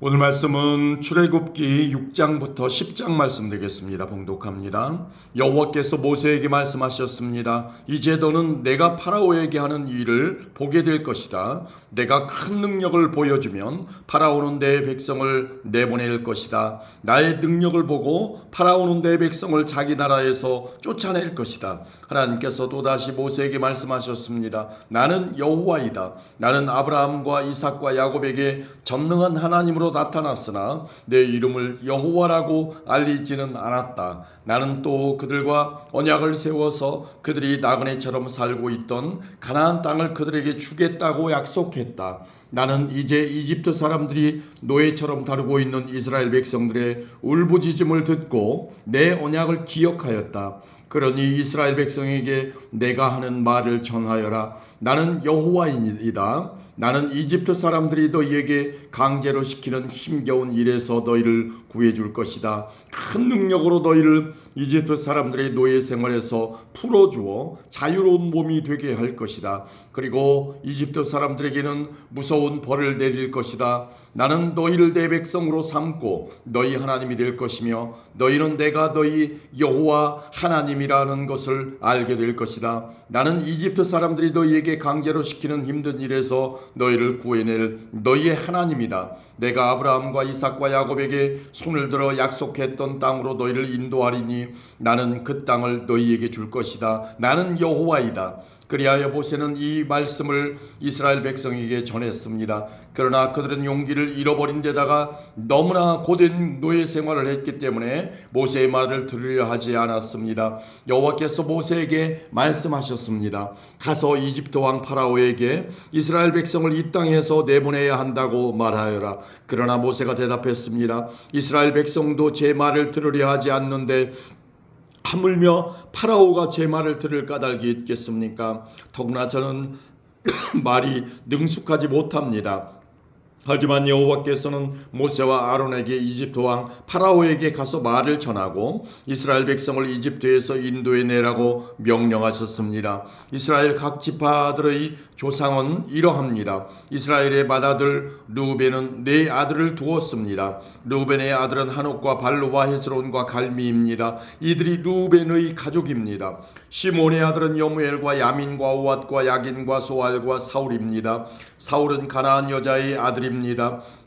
오늘 말씀은 출애굽기 6장부터 10장 말씀 되겠습니다. 봉독합니다. 여호와께서 모세에게 말씀하셨습니다. 이제 너는 내가 파라오에게 하는 일을 보게 될 것이다. 내가 큰 능력을 보여주면 파라오는 내 백성을 내보낼 것이다. 나의 능력을 보고 파라오는 내 백성을 자기 나라에서 쫓아낼 것이다. 하나님께서 또다시 모세에게 말씀하셨습니다. 나는 여호와이다. 나는 아브라함과 이삭과 야곱에게 전능한 하나님으로 나타났으나 내 이름을 여호와라고 알리지는 않았다. 나는 또 그들과 언약을 세워서 그들이 나그네처럼 살고 있던 가나안 땅을 그들에게 주겠다고 약속했다. 나는 이제 이집트 사람들이 노예처럼 다루고 있는 이스라엘 백성들의 울부짖음을 듣고 내 언약을 기억하였다. 그러니 이스라엘 백성에게 내가 하는 말을 전하여라. 나는 여호와이다. 나는 이집트 사람들이 너희에게 강제로 시키는 힘겨운 일에서 너희를 구해줄 것이다. 큰 능력으로 너희를 이집트 사람들의 노예 생활에서 풀어주어 자유로운 몸이 되게 할 것이다. 그리고 이집트 사람들에게는 무서운 벌을 내릴 것이다. 나는 너희를 내 백성으로 삼고 너희 하나님이 될 것이며 너희는 내가 너희 여호와 하나님이라는 것을 알게 될 것이다. 나는 이집트 사람들이 너희에게 강제로 시키는 힘든 일에서 너희를 구해낼 너희의 하나님이다. 내가 아브라함과 이삭과 야곱에게 손을 들어 약속했던 땅으로 너희를 인도하리니 나는 그 땅을 너희에게 줄 것이다. 나는 여호와이다. 그리하여 모세는 이 말씀을 이스라엘 백성에게 전했습니다. 그러나 그들은 용기를 잃어버린 데다가 너무나 고된 노예 생활을 했기 때문에 모세의 말을 들으려 하지 않았습니다. 여호와께서 모세에게 말씀하셨습니다. 가서 이집트 왕 파라오에게 이스라엘 백성을 이 땅에서 내보내야 한다고 말하여라. 그러나 모세가 대답했습니다. 이스라엘 백성도 제 말을 들으려 하지 않는데 하물며 파라오가 제 말을 들을 까닭이 있겠습니까? 더구나 저는 말이 능숙하지 못합니다. 하지만 여호와께서는 모세와 아론에게 이집트 왕 파라오에게 가서 말을 전하고 이스라엘 백성을 이집트에서 인도해 내라고 명령하셨습니다. 이스라엘 각 지파들의 조상은 이러합니다. 이스라엘의 맏아들 루벤은 네 아들을 두었습니다. 루벤의 아들은 한옥과 발로와 헤스론과 갈미입니다. 이들이 루벤의 가족입니다. 시몬의 아들은 여무엘과 야민과 오앗과 야긴과 소알과 사울입니다. 사울은 가나안 여자의 아들입니다.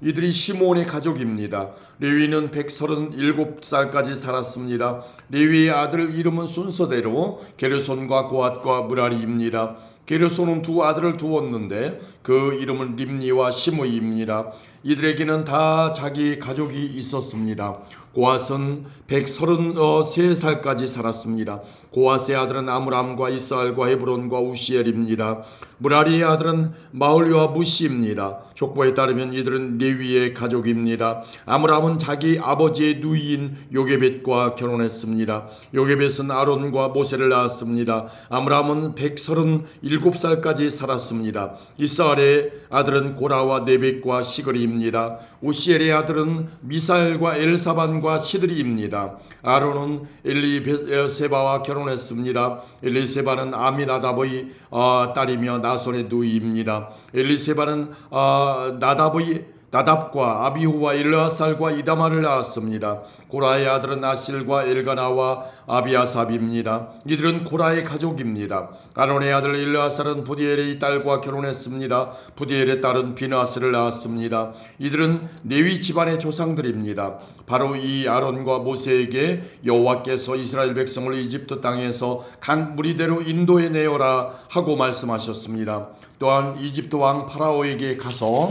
이들이 시몬의 가족입니다. 레위는 137살까지 살았습니다. 레위의 아들 이름은 순서대로 게르손과 고앗과 무라리입니다. 게르손은 두 아들을 두었는데 그 이름은 림니와 시므이입니다. 이들에게는 다 자기 가족이 있었습니다. 고앗은 133살까지 살았습니다. 고앗의 아들은 아므람과 이스알과 헤브론과 우시엘입니다. 무라리의 아들은 마울리와 무시입니다. 족보에 따르면 이들은 레위의 가족입니다. 아므람은 자기 아버지의 누이인 요게벳과 결혼했습니다. 요게벳은 아론과 모세를 낳았습니다. 아므람은 137살까지 살았습니다. 이스알의 아들은 고라와 네벡과 시그리입니다. 우시엘의 아들은 미사엘과 엘사반과 시드리입니다. 아론은 엘리세바와 결혼 했습니다. 엘리세바는 아미나답의 어, 딸이며 나손의 누이입니다. 엘리세바는 어, 나답의 나답과 아비후와 일라살과 이다마를 낳았습니다. 고라의 아들은 아실과 엘가나와 아비아삽입니다. 이들은 고라의 가족입니다. 아론의 아들 일라살은 부디엘의 딸과 결혼했습니다. 부디엘의 딸은 비나스를 낳았습니다. 이들은 레위 집안의 조상들입니다. 바로 이 아론과 모세에게 여호와께서 이스라엘 백성을 이집트 땅에서 강 무리대로 인도해 내어라 하고 말씀하셨습니다. 또한 이집트 왕 파라오에게 가서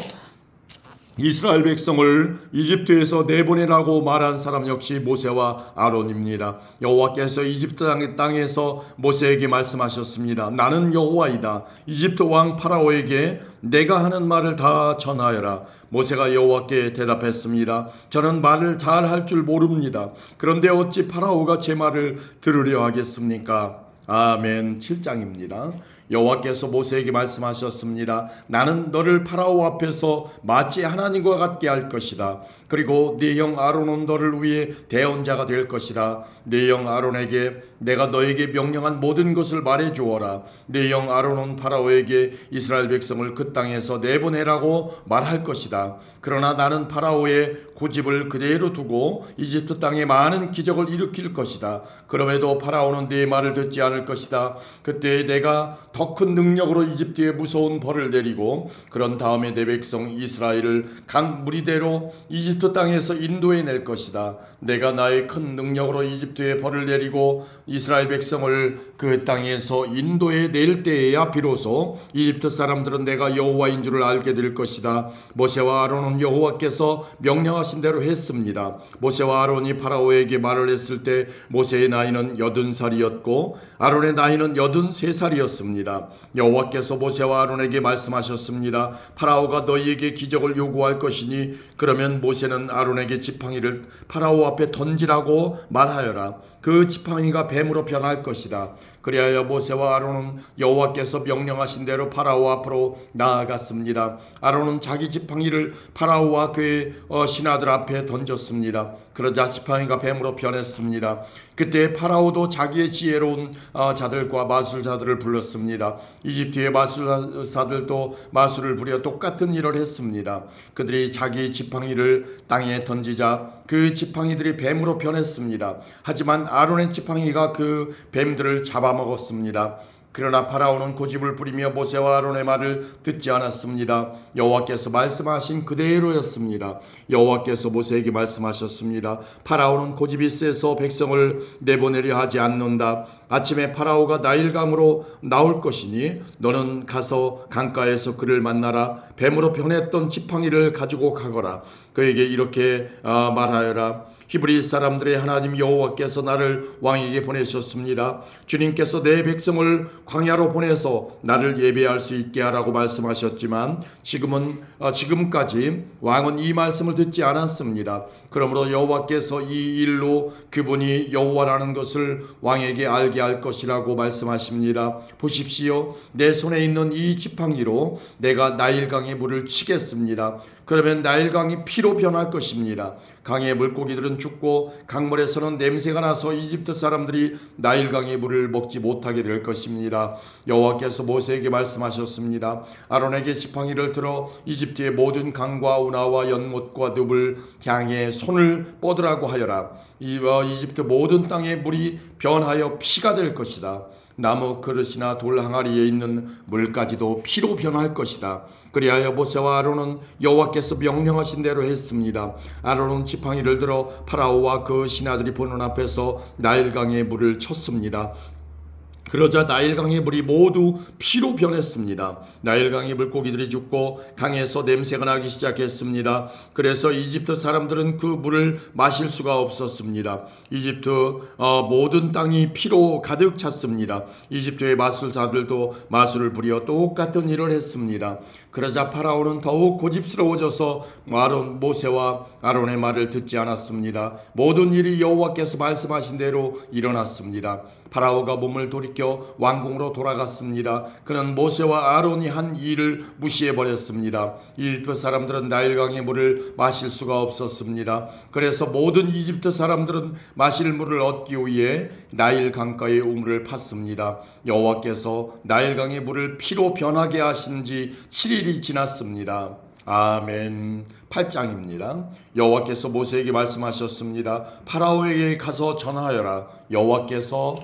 이스라엘 백성을 이집트에서 내보내라고 말한 사람 역시 모세와 아론입니다. 여호와께서 이집트 땅에서 모세에게 말씀하셨습니다. 나는 여호와이다. 이집트 왕 파라오에게 내가 하는 말을 다 전하여라. 모세가 여호와께 대답했습니다. 저는 말을 잘 할 줄 모릅니다. 그런데 어찌 파라오가 제 말을 들으려 하겠습니까? 아멘 7장입니다. 여호와께서 모세에게 말씀하셨습니다. 나는 너를 파라오 앞에서 마치 하나님과 같게 할 것이다. 그리고 네 형 아론은 너를 위해 대언자가 될 것이다. 네 형 아론에게 내가 너에게 명령한 모든 것을 말해 주어라. 네 형 아론은 파라오에게 이스라엘 백성을 그 땅에서 내보내라고 말할 것이다. 그러나 나는 파라오의 고집을 그대로 두고 이집트 땅에 많은 기적을 일으킬 것이다. 그럼에도 파라오는 네 말을 듣지 않을 것이다. 그때 내가 더 큰 능력으로 이집트에 무서운 벌을 내리고 그런 다음에 내 백성 이스라엘을 강 무리대로 이집트 땅에서 인도해 낼 것이다. 내가 나의 큰 능력으로 이집트에 벌을 내리고 이스라엘 백성을 그 땅에서 인도해 낼 때에야 비로소 이집트 사람들은 내가 여호와인 줄을 알게 될 것이다. 모세와 아론은 여호와께서 명령하신 대로 했습니다. 모세와 아론이 파라오에게 말을 했을 때 모세의 나이는 여든 살이었고 아론의 나이는 여든 세 살이었습니다. 여호와께서 모세와 아론에게 말씀하셨습니다. 파라오가 너희에게 기적을 요구할 것이니 그러면 모세는 아론에게 지팡이를 파라오 앞에 던지라고 말하여라. 그 지팡이가 뱀으로 변할 것이다. 그리하여 모세와 아론은 여호와께서 명령하신 대로 파라오 앞으로 나아갔습니다. 아론은 자기 지팡이를 파라오와 그의 어, 신하들 앞에 던졌습니다. 그러자 지팡이가 뱀으로 변했습니다. 그때 파라오도 자기의 지혜로운 어, 자들과 마술사들을 불렀습니다. 이집트의 마술사들도 마술을 부려 똑같은 일을 했습니다. 그들이 자기 지팡이를 땅에 던지자 그 지팡이들이 뱀으로 변했습니다. 하지만 아론의 지팡이가 그 뱀들을 잡아먹었습니다. 그러나 파라오는 고집을 부리며 모세와 아론의 말을 듣지 않았습니다. 여호와께서 말씀하신 그대로였습니다. 여호와께서 모세에게 말씀하셨습니다. 파라오는 고집이 세서 백성을 내보내려 하지 않는다. 아침에 파라오가 나일강으로 나올 것이니 너는 가서 강가에서 그를 만나라. 뱀으로 변했던 지팡이를 가지고 가거라. 그에게 이렇게 아, 말하여라. 히브리 사람들의 하나님 여호와께서 나를 왕에게 보내셨습니다. 주님께서 내 백성을 광야로 보내서 나를 예배할 수 있게 하라고 말씀하셨지만 지금은 어, 지금까지 왕은 이 말씀을 듣지 않았습니다. 그러므로 여호와께서 이 일로 그분이 여호와라는 것을 왕에게 알게 할 것이라고 말씀하십니다. 보십시오. 내 손에 있는 이 지팡이로 내가 나일강의 물을 치겠습니다. 그러면 나일강이 피로 변할 것입니다. 강의 물고기들은 죽고 강물에서는 냄새가 나서 이집트 사람들이 나일강의 물을 먹지 못하게 될 것입니다. 여호와께서 모세에게 말씀하셨습니다. 아론에게 지팡이를 들어 이집트의 모든 강과 운하와 연못과 늪을 향해 손을 뻗으라고 하여라. 이 어, 이집트 모든 땅의 물이 변하여 피가 될 것이다. 나무 그릇이나 돌 항아리에 있는 물까지도 피로 변할 것이다. 그리하여 모세와 아론은 여호와께서 명령하신 대로 했습니다. 아론은 지팡이를 들어 파라오와 그 신하들이 보는 앞에서 나일강의 물을 쳤습니다. 그러자 나일강의 물이 모두 피로 변했습니다. 나일강의 물고기들이 죽고 강에서 냄새가 나기 시작했습니다. 그래서 이집트 사람들은 그 물을 마실 수가 없었습니다. 이집트 어, 모든 땅이 피로 가득 찼습니다. 이집트의 마술사들도 마술을 부려 똑같은 일을 했습니다. 그러자 파라오는 더욱 고집스러워져서 아론 모세와 아론의 말을 듣지 않았습니다. 모든 일이 여호와께서 말씀하신 대로 일어났습니다. 파라오가 몸을 돌이켜 왕궁으로 돌아갔습니다. 그는 모세와 아론이 한 일을 무시해 버렸습니다. 이집트 사람들은 나일강의 물을 마실 수가 없었습니다. 그래서 모든 이집트 사람들은 마실 물을 얻기 위해 나일 강가의 우물을 팠습니다. 여호와께서 나일강의 물을 피로 변하게 하신 지 7일이 지났습니다. 아멘. 8장입니다. 여호와께서 모세에게 말씀하셨습니다. 파라오에게 가서 전하여라. 여호와께서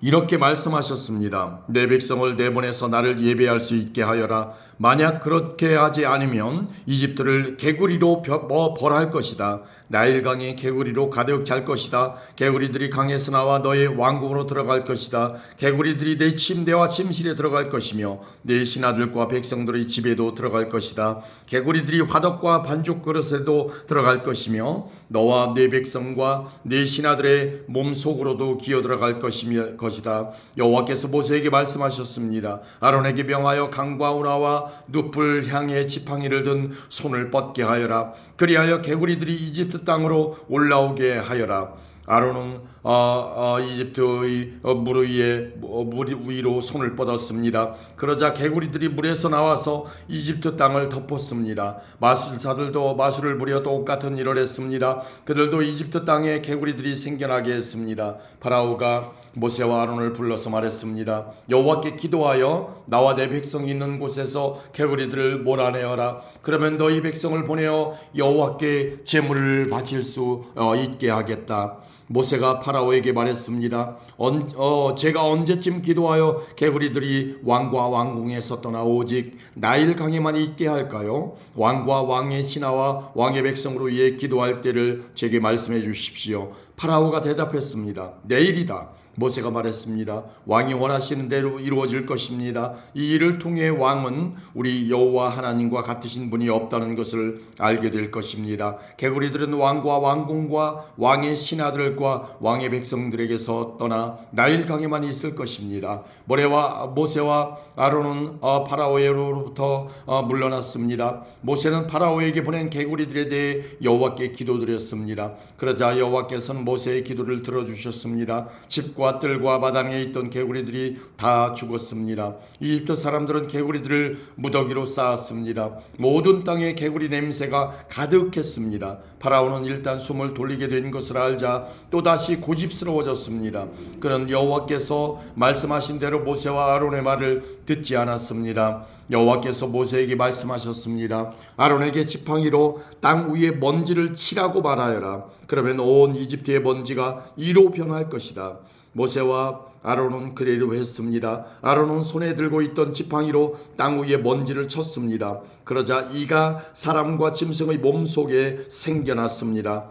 이렇게 말씀하셨습니다. 내 백성을 내보내서 나를 예배할 수 있게 하여라. 만약 그렇게 하지 않으면 이집트를 개구리로 벼- 뭐 벌할 것이다. 나일강이 개구리로 가득 찰 것이다. 개구리들이 강에서 나와 너의 왕궁으로 들어갈 것이다. 개구리들이 내 침대와 침실에 들어갈 것이며 내 신하들과 백성들의 집에도 들어갈 것이다. 개구리들이 화덕과 반죽 그릇에도 들어갈 것이며 너와 내 백성과 내 신하들의 몸 속으로도 기어 들어갈 것이며 것이다. 여호와께서 모세에게 말씀하셨습니다. 아론에게 명하여 강과 운하와 눕을 향해 지팡이를 든 손을 뻗게 하여라. 그리하여 개구리들이 이집트 땅으로 올라오게 하여라. 아론은 아, 아, 이집트의 어, 물 위에 어, 물 위로 손을 뻗었습니다. 그러자 개구리들이 물에서 나와서 이집트 땅을 덮었습니다. 마술사들도 마술을 부려 똑같은 일을 했습니다. 그들도 이집트 땅에 개구리들이 생겨나게 했습니다. 파라오가 모세와 아론을 불러서 말했습니다. 여호와께 기도하여 나와 내 백성이 있는 곳에서 개구리들을 몰아내어라. 그러면 너희 백성을 보내어 여호와께 제물을 바칠 수 어, 있게 하겠다. 모세가 파라오에게 말했습니다. 언, 어, 제가 언제쯤 기도하여 개구리들이 왕과 왕궁에서 떠나 오직 나일 강에만 있게 할까요? 왕과 왕의 신하와 왕의 백성으로 위해 기도할 때를 제게 말씀해 주십시오. 파라오가 대답했습니다. 내일이다. 모세가 말했습니다. 왕이 원하시는 대로 이루어질 것입니다. 이 일을 통해 왕은 우리 여호와 하나님과 같으신 분이 없다는 것을 알게 될 것입니다. 개구리들은 왕과 왕궁과 왕의 신하들과 왕의 백성들에게서 떠나 나일 강에만 있을 것입니다. 모래와 모세와 아론은 어, 파라오로부터 어, 물러났습니다. 모세는 파라오에게 보낸 개구리들에 대해 여호와께 기도드렸습니다. 그러자 여호와께서는 모세의 기도를 들어주셨습니다. 집과 뜰과 마당에 있던 개구리들이 다 죽었습니다. 이집트 사람들은 개구리들을 무더기로 쌓았습니다. 모든 땅에 개구리 냄새가 가득했습니다. 파라오는 일단 숨을 돌리게 된 것을 알자 또다시 고집스러워졌습니다. 그는 여호와께서 말씀하신 대로 모세와 아론의 말을 듣지 않았습니다. 여호와께서 모세에게 말씀하셨습니다. 아론에게 지팡이로 땅 위에 먼지를 치라고 말하여라. 그러면 온 이집트의 먼지가 이로 변할 것이다. 모세와 아론은 그대로 했습니다. 아론은 손에 들고 있던 지팡이로 땅 위에 먼지를 쳤습니다. 그러자 이가 사람과 짐승의 몸 속에 생겨났습니다.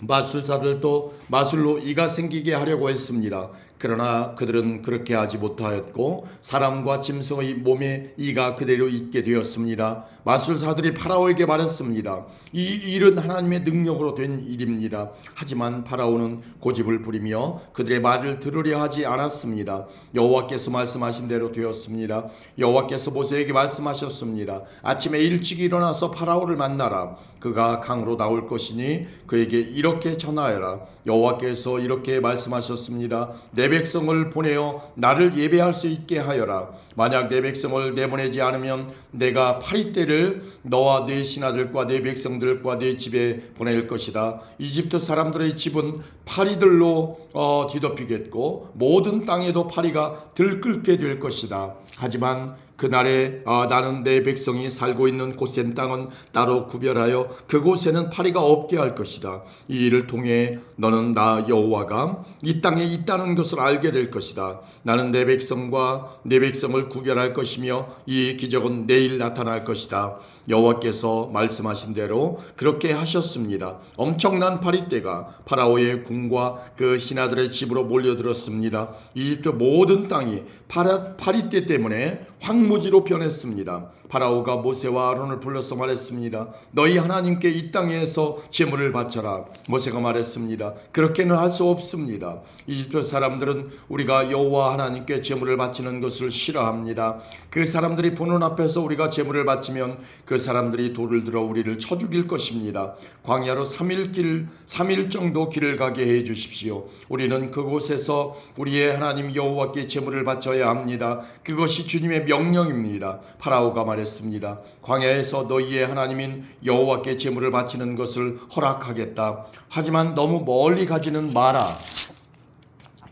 마술사들도 마술로 이가 생기게 하려고 했습니다. 그러나 그들은 그렇게 하지 못하였고 사람과 짐승의 몸에 이가 그대로 있게 되었습니다. 마술사들이 파라오에게 말했습니다. 이 일은 하나님의 능력으로 된 일입니다. 하지만 파라오는 고집을 부리며 그들의 말을 들으려 하지 않았습니다. 여호와께서 말씀하신 대로 되었습니다. 여호와께서 모세에게 말씀하셨습니다. 아침에 일찍 일어나서 파라오를 만나라. 그가 강으로 나올 것이니 그에게 이렇게 전하여라. 여호와께서 이렇게 말씀하셨습니다. 내 백성을 보내어 나를 예배할 수 있게 하여라. 만약 내 백성을 내보내지 않으면 내가 파리떼를 너와 내 신하들과 내 백성들과 내 집에 보낼 것이다. 이집트 사람들의 집은 파리들로 어, 뒤덮이겠고 모든 땅에도 파리가 들끓게 될 것이다. 하지만 그날에 아, 나는 내 백성이 살고 있는 곳엔 땅은 따로 구별하여 그곳에는 파리가 없게 할 것이다. 이 일을 통해 너는 나 여호와가 이 땅에 있다는 것을 알게 될 것이다. 나는 내 백성과 내 백성을 구별할 것이며 이 기적은 내일 나타날 것이다. 여호와께서 말씀하신 대로 그렇게 하셨습니다. 엄청난 파리떼가 파라오의 궁과 그 신하들의 집으로 몰려들었습니다. 이집트 모든 땅이 파라, 파리떼 때문에 황 무지로 변했습니다. 파라오가 모세와 아론을 불러서 말했습니다. 너희 하나님께 이 땅에서 제물을 바쳐라. 모세가 말했습니다. 그렇게는 할 수 없습니다. 이집트 사람들은 우리가 여호와 하나님께 제물을 바치는 것을 싫어합니다. 그 사람들이 보는 앞에서 우리가 제물을 바치면 그 사람들이 돌을 들어 우리를 쳐 죽일 것입니다. 광야로 3일 길 3일 정도 길을 가게 해 주십시오. 우리는 그곳에서 우리의 하나님 여호와께 제물을 바쳐야 합니다. 그것이 주님의 명령입니다. 파라오가 말 했습니다. 광야에서 너희의 하나님인 여호와께 제물을 바치는 것을 허락하겠다. 하지만 너무 멀리 가지는 마라.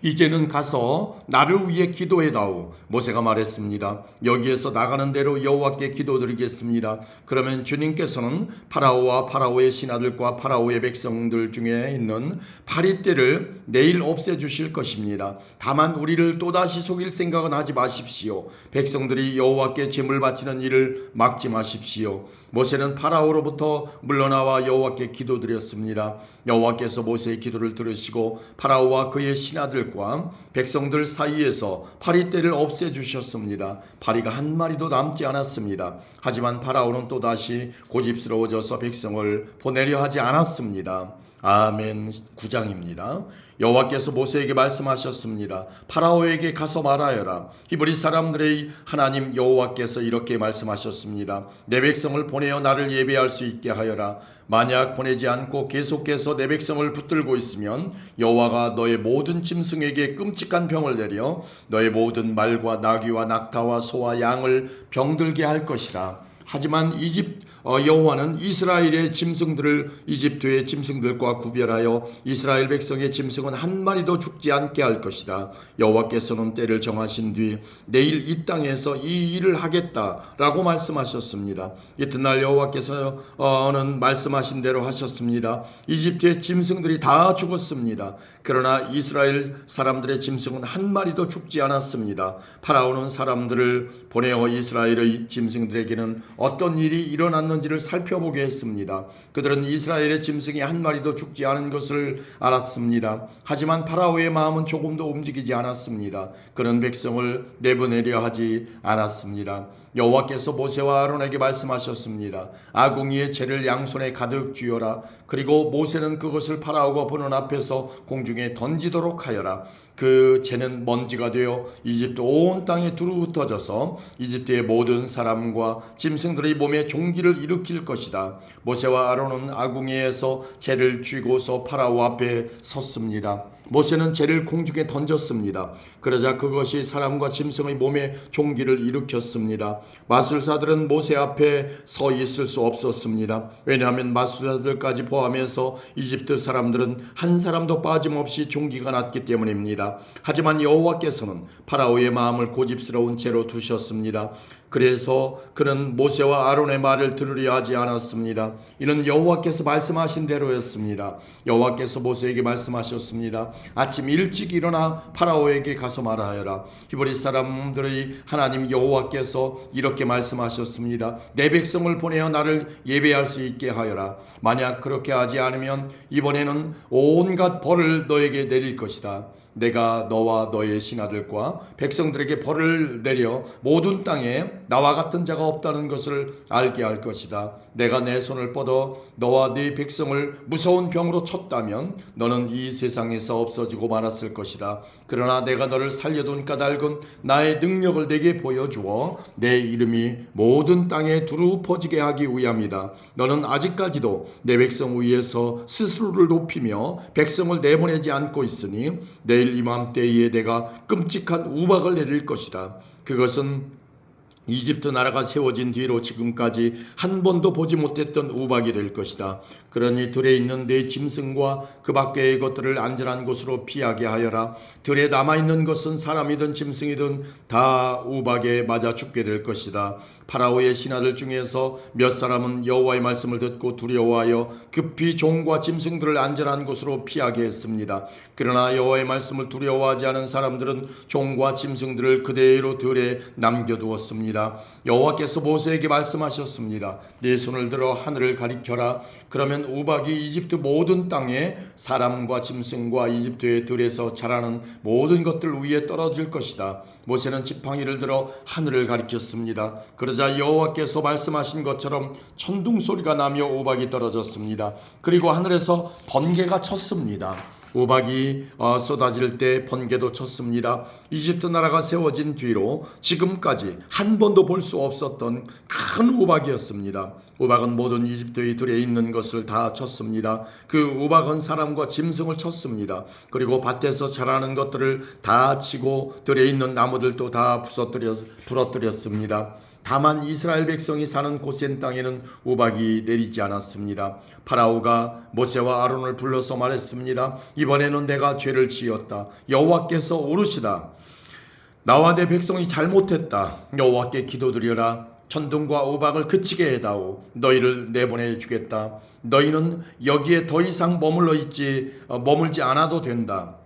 이제는 가서 나를 위해 기도해다오. 모세가 말했습니다. 여기에서 나가는 대로 여호와께 기도드리겠습니다. 그러면 주님께서는 파라오와 파라오의 신하들과 파라오의 백성들 중에 있는 파리떼를 내일 없애 주실 것입니다. 다만 우리를 또다시 속일 생각은 하지 마십시오. 백성들이 여호와께 제물 바치는 일을 막지 마십시오. 모세는 파라오로부터 물러나와 여호와께 기도드렸습니다. 여호와께서 모세의 기도를 들으시고 파라오와 그의 신하들과 백성들 사이에서 파리떼를 없애 주셨습니다. 파리가 한 마리도 남지 않았습니다. 하지만 파라오는 또다시 고집스러워져서 백성을 보내려 하지 않았습니다. 아멘 9장입니다. 여호와께서 모세에게 말씀하셨습니다. 파라오에게 가서 말하여라. 히브리 사람들의 하나님 여호와께서 이렇게 말씀하셨습니다. 내 백성을 보내어 나를 예배할 수 있게 하여라. 만약 보내지 않고 계속해서 내 백성을 붙들고 있으면 여호와가 너의 모든 짐승에게 끔찍한 병을 내려 너의 모든 말과 나귀와 낙타와 소와 양을 병들게 할 것이라. 하지만 이집 어, 여호와는 이스라엘의 짐승들을 이집트의 짐승들과 구별하여 이스라엘 백성의 짐승은 한 마리도 죽지 않게 할 것이다. 여호와께서는 때를 정하신 뒤 내일 이 땅에서 이 일을 하겠다라고 말씀하셨습니다. 이튿날 여호와께서는 말씀하신 대로 하셨습니다. 이집트의 짐승들이 다 죽었습니다. 그러나 이스라엘 사람들의 짐승은 한 마리도 죽지 않았습니다. 파라오는 사람들을 보내어 이스라엘의 짐승들에게는 어떤 일이 일어났는지 를 살펴보게 했습니다. 그들은 이스라엘의 짐승이 한 마리도 죽지 않은 것을 알았습니다. 하지만 파라오의 마음은 조금도 움직이지 않았습니다. 그런 백성을 내보내려 하지 않았습니다. 여호와께서 모세와 아론에게 말씀하셨습니다. 아궁이의 재를 양손에 가득 쥐어라. 그리고 모세는 그것을 파라오가 보는 앞에서 공중에 던지도록 하여라. 그 재는 먼지가 되어 이집트 온 땅에 두루 흩어져서 이집트의 모든 사람과 짐승들의 몸에 종기를 일으킬 것이다. 모세와 아론은 아궁이에서 재를 쥐고서 파라오 앞에 섰습니다. 모세는 재를 공중에 던졌습니다. 그러자 그것이 사람과 짐승의 몸에 종기를 일으켰습니다. 마술사들은 모세 앞에 서 있을 수 없었습니다. 왜냐하면 마술사들까지 포함해서 이집트 사람들은 한 사람도 빠짐없이 종기가 났기 때문입니다. 하지만 여호와께서는 파라오의 마음을 고집스러운 채로 두셨습니다. 그래서 그는 모세와 아론의 말을 들으려 하지 않았습니다. 이는 여호와께서 말씀하신 대로였습니다. 여호와께서 모세에게 말씀하셨습니다. 아침 일찍 일어나 파라오에게 가서 말하여라. 히브리 사람들의 하나님 여호와께서 이렇게 말씀하셨습니다. 내 백성을 보내어 나를 예배할 수 있게 하여라. 만약 그렇게 하지 않으면 이번에는 온갖 벌을 너에게 내릴 것이다. 내가 너와 너의 신하들과 백성들에게 벌을 내려 모든 땅에 나와 같은 자가 없다는 것을 알게 할 것이다. 내가 내 손을 뻗어 너와 네 백성을 무서운 병으로 쳤다면 너는 이 세상에서 없어지고 말았을 것이다. 그러나 내가 너를 살려둔 까닭은 나의 능력을 내게 보여주어 내 이름이 모든 땅에 두루 퍼지게 하기 위함이다. 너는 아직까지도 내 백성 위에서 스스로를 높이며 백성을 내보내지 않고 있으니 내일 이맘때에 내가 끔찍한 우박을 내릴 것이다. 그것은 이집트 나라가 세워진 뒤로 지금까지 한 번도 보지 못했던 우박이 될 것이다. 그러니 들에 있는 내 짐승과 그 밖의 것들을 안전한 곳으로 피하게 하여라. 들에 남아 있는 것은 사람이든 짐승이든 다 우박에 맞아 죽게 될 것이다. 파라오의 신하들 중에서 몇 사람은 여호와의 말씀을 듣고 두려워하여 급히 종과 짐승들을 안전한 곳으로 피하게 했습니다. 그러나 여호와의 말씀을 두려워하지 않은 사람들은 종과 짐승들을 그대로 들에 남겨두었습니다. 여호와께서 모세에게 말씀하셨습니다. 네 손을 들어 하늘을 가리켜라. 그러면 우박이 이집트 모든 땅에 사람과 짐승과 이집트의 들에서 자라는 모든 것들 위에 떨어질 것이다. 모세는 지팡이를 들어 하늘을 가리켰습니다. 그러자 여호와께서 말씀하신 것처럼 천둥 소리가 나며 우박이 떨어졌습니다. 그리고 하늘에서 번개가 쳤습니다. 우박이 어, 쏟아질 때 번개도 쳤습니다. 이집트 나라가 세워진 뒤로 지금까지 한 번도 볼 수 없었던 큰 우박이었습니다. 우박은 모든 이집트의 들에 있는 것을 다 쳤습니다. 그 우박은 사람과 짐승을 쳤습니다. 그리고 밭에서 자라는 것들을 다 치고 들에 있는 나무들도 다 부서뜨려 부러뜨렸습니다. 다만 이스라엘 백성이 사는 고센 땅에는 우박이 내리지 않았습니다. 파라오가 모세와 아론을 불러서 말했습니다. 이번에는 내가 죄를 지었다. 여호와께서 오르시다. 나와 내 백성이 잘못했다. 여호와께 기도드려라. 천둥과 우박을 그치게 해다오. 너희를 내보내 주겠다. 너희는 여기에 더 이상 머물러 있지 어, 머물지 않아도 된다.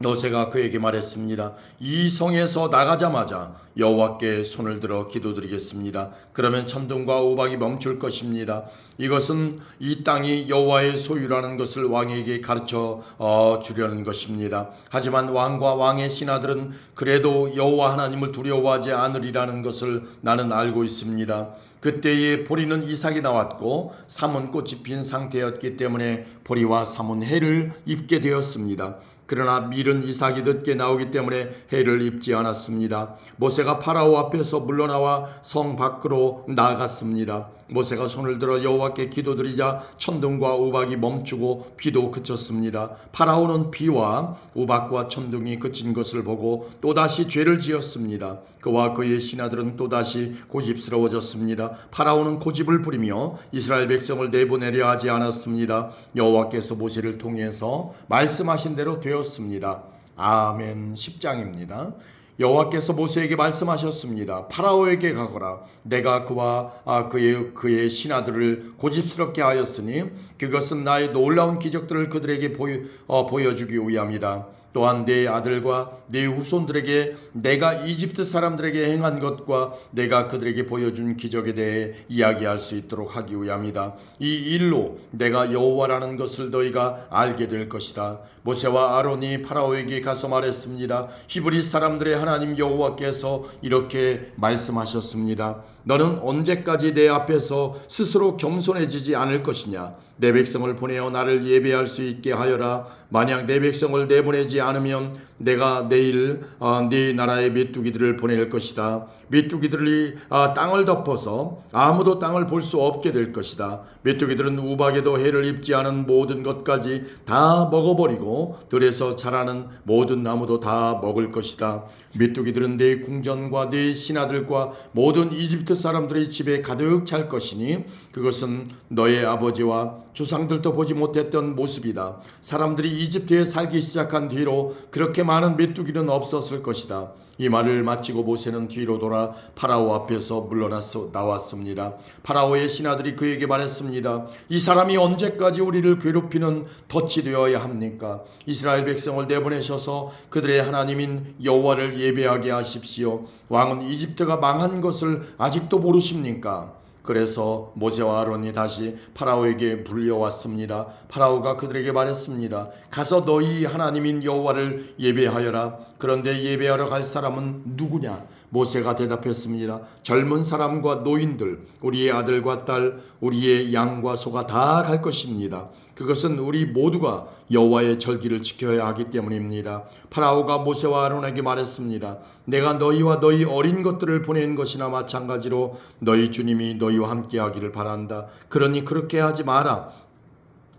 노새가 그에게 말했습니다. 이 성에서 나가자마자 여호와께 손을 들어 기도드리겠습니다. 그러면 천둥과 우박이 멈출 것입니다. 이것은 이 땅이 여호와의 소유라는 것을 왕에게 가르쳐 어, 주려는 것입니다. 하지만 왕과 왕의 신하들은 그래도 여호와 하나님을 두려워하지 않으리라는 것을 나는 알고 있습니다. 그때에 보리는 이삭이 나왔고 삼은 꽃이 핀 상태였기 때문에 보리와 삼은 해를 입게 되었습니다. 그러나 밀은 이삭이 늦게 나오기 때문에 해를 입지 않았습니다. 모세가 파라오 앞에서 물러나와 성 밖으로 나갔습니다. 모세가 손을 들어 여호와께 기도드리자 천둥과 우박이 멈추고 비도 그쳤습니다. 파라오는 비와 우박과 천둥이 그친 것을 보고 또다시 죄를 지었습니다. 그와 그의 신하들은 또다시 고집스러워졌습니다. 파라오는 고집을 부리며 이스라엘 백성을 내보내려 하지 않았습니다. 여호와께서 모세를 통해서 말씀하신 대로 되었습니다. 아멘 10장입니다. 여호와께서 모세에게 말씀하셨습니다. 파라오에게 가거라. 내가 그와 아, 그의 그의 신하들을 고집스럽게 하였으니 그것은 나의 놀라운 기적들을 그들에게 보여, 어, 보여주기 위함이다. 또한 내 아들과 내 후손들에게 내가 이집트 사람들에게 행한 것과 내가 그들에게 보여준 기적에 대해 이야기할 수 있도록 하기 위함이다. 이 일로 내가 여호와라는 것을 너희가 알게 될 것이다. 모세와 아론이 파라오에게 가서 말했습니다. 히브리 사람들의 하나님 여호와께서 이렇게 말씀하셨습니다. 너는 언제까지 내 앞에서 스스로 겸손해지지 않을 것이냐? 내 백성을 보내어 나를 예배할 수 있게 하여라. 만약 내 백성을 내보내지 않으면 내가 내일 어, 네 나라의 메뚜기들을 보낼 것이다. 메뚜기들이 아, 땅을 덮어서 아무도 땅을 볼 수 없게 될 것이다. 메뚜기들은 우박에도 해를 입지 않은 모든 것까지 다 먹어버리고 들에서 자라는 모든 나무도 다 먹을 것이다. 메뚜기들은 내 궁전과 내 신하들과 모든 이집트 사람들의 집에 가득 찰 것이니 그것은 너의 아버지와 조상들도 보지 못했던 모습이다. 사람들이 이집트에 살기 시작한 뒤로 그렇게 많은 메뚜기는 없었을 것이다. 이 말을 마치고 모세는 뒤로 돌아 파라오 앞에서 물러나서 나왔습니다. 파라오의 신하들이 그에게 말했습니다. 이 사람이 언제까지 우리를 괴롭히는 덫이 되어야 합니까? 이스라엘 백성을 내보내셔서 그들의 하나님인 여호와를 예배하게 하십시오. 왕은 이집트가 망한 것을 아직도 모르십니까? 그래서 모세와 아론이 다시 파라오에게 불려왔습니다. 파라오가 그들에게 말했습니다. 가서 너희 하나님인 여호와를 예배하여라. 그런데 예배하러 갈 사람은 누구냐? 모세가 대답했습니다. 젊은 사람과 노인들, 우리의 아들과 딸, 우리의 양과 소가 다 갈 것입니다. 그것은 우리 모두가 여호와의 절기를 지켜야 하기 때문입니다. 파라오가 모세와 아론에게 말했습니다. 내가 너희와 너희 어린 것들을 보낸 것이나 마찬가지로 너희 주님이 너희와 함께하기를 바란다. 그러니 그렇게 하지 마라.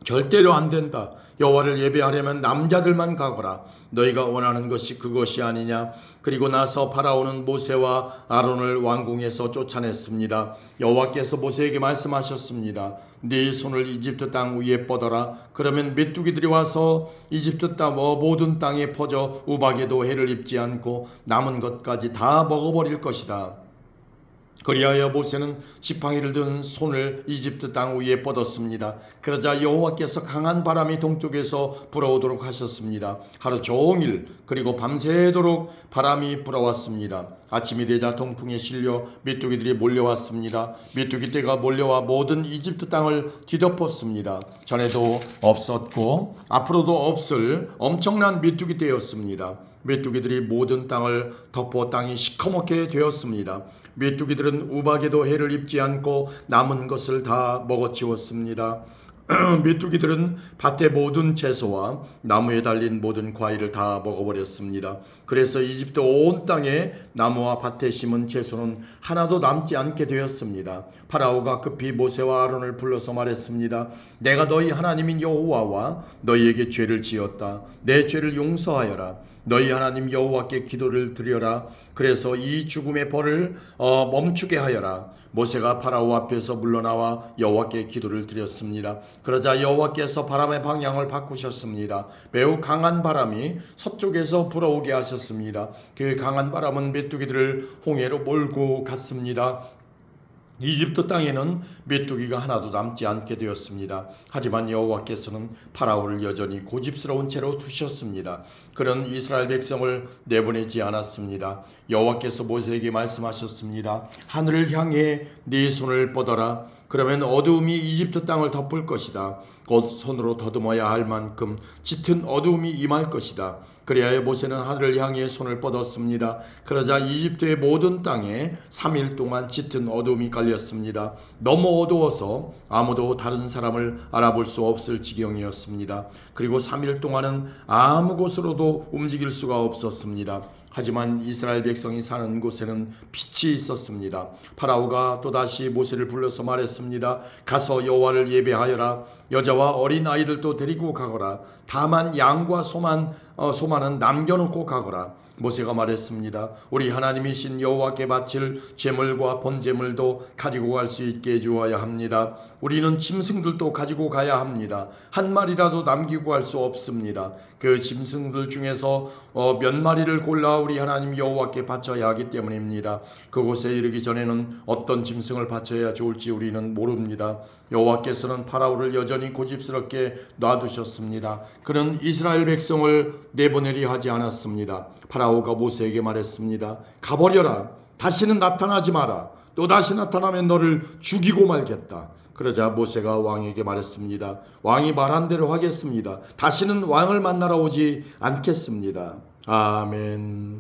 절대로 안 된다. 여호와를 예배하려면 남자들만 가거라. 너희가 원하는 것이 그것이 아니냐. 그리고 나서 파라오는 모세와 아론을 왕궁에서 쫓아냈습니다. 여호와께서 모세에게 말씀하셨습니다. 네 손을 이집트 땅 위에 뻗어라. 그러면 메뚜기들이 와서 이집트 땅 어, 모든 땅에 퍼져 우박에도 해를 입지 않고 남은 것까지 다 먹어버릴 것이다. 그리하여 모세는 지팡이를 든 손을 이집트 땅 위에 뻗었습니다. 그러자 여호와께서 강한 바람이 동쪽에서 불어오도록 하셨습니다. 하루 종일 그리고 밤새도록 바람이 불어왔습니다. 아침이 되자 동풍에 실려 메뚜기들이 몰려왔습니다. 메뚜기 떼가 몰려와 모든 이집트 땅을 뒤덮었습니다. 전에도 없었고 앞으로도 없을 엄청난 메뚜기 떼였습니다. 메뚜기들이 모든 땅을 덮어 땅이 시커멓게 되었습니다. 메뚜기들은 우박에도 해를 입지 않고 남은 것을 다 먹어치웠습니다. 메뚜기들은 밭의 모든 채소와 나무에 달린 모든 과일을 다 먹어버렸습니다. 그래서 이집트 온 땅에 나무와 밭에 심은 채소는 하나도 남지 않게 되었습니다. 파라오가 급히 모세와 아론을 불러서 말했습니다. 내가 너희 하나님인 여호와와 너희에게 죄를 지었다. 내 죄를 용서하여라. 너희 하나님 여호와께 기도를 드려라. 그래서 이 죽음의 벌을 어, 멈추게 하여라. 모세가 파라오 앞에서 물러나와 여호와께 기도를 드렸습니다. 그러자 여호와께서 바람의 방향을 바꾸셨습니다. 매우 강한 바람이 서쪽에서 불어오게 하셨습니다. 그 강한 바람은 메뚜기들을 홍해로 몰고 갔습니다. 이집트 땅에는 메뚜기가 하나도 남지 않게 되었습니다. 하지만 여호와께서는 파라오를 여전히 고집스러운 채로 두셨습니다. 그런 이스라엘 백성을 내보내지 않았습니다. 여호와께서 모세에게 말씀하셨습니다. 하늘을 향해 네 손을 뻗어라. 그러면 어두움이 이집트 땅을 덮을 것이다. 곧 손으로 더듬어야 할 만큼 짙은 어두움이 임할 것이다. 그리하여 모세는 하늘을 향해 손을 뻗었습니다. 그러자 이집트의 모든 땅에 3일 동안 짙은 어둠이 깔렸습니다. 너무 어두워서 아무도 다른 사람을 알아볼 수 없을 지경이었습니다. 그리고 3일 동안은 아무 곳으로도 움직일 수가 없었습니다. 하지만 이스라엘 백성이 사는 곳에는 빛이 있었습니다. 파라오가 또다시 모세를 불러서 말했습니다. 가서 여호와를 예배하여라. 여자와 어린 아이들도 데리고 가거라. 다만 양과 소만 어, 소만은 남겨놓고 가거라. 모세가 말했습니다. 우리 하나님이신 여호와께 바칠 제물과 번제물도 가지고 갈 수 있게 해 주어야 합니다. 우리는 짐승들도 가지고 가야 합니다. 한 마리라도 남기고 갈 수 없습니다. 그 짐승들 중에서 어, 몇 마리를 골라 우리 하나님 여호와께 바쳐야 하기 때문입니다. 그곳에 이르기 전에는 어떤 짐승을 바쳐야 좋을지 우리는 모릅니다. 여호와께서는 파라오를 여전히 고집스럽게 놔두셨습니다. 그는 이스라엘 백성을 내보내려 하지 않았습니다. 파라오가 모세에게 말했습니다. 가버려라. 다시는 나타나지 마라. 또 다시 나타나면 너를 죽이고 말겠다. 그러자 모세가 왕에게 말했습니다. 왕이 말한 대로 하겠습니다. 다시는 왕을 만나러 오지 않겠습니다. 아멘.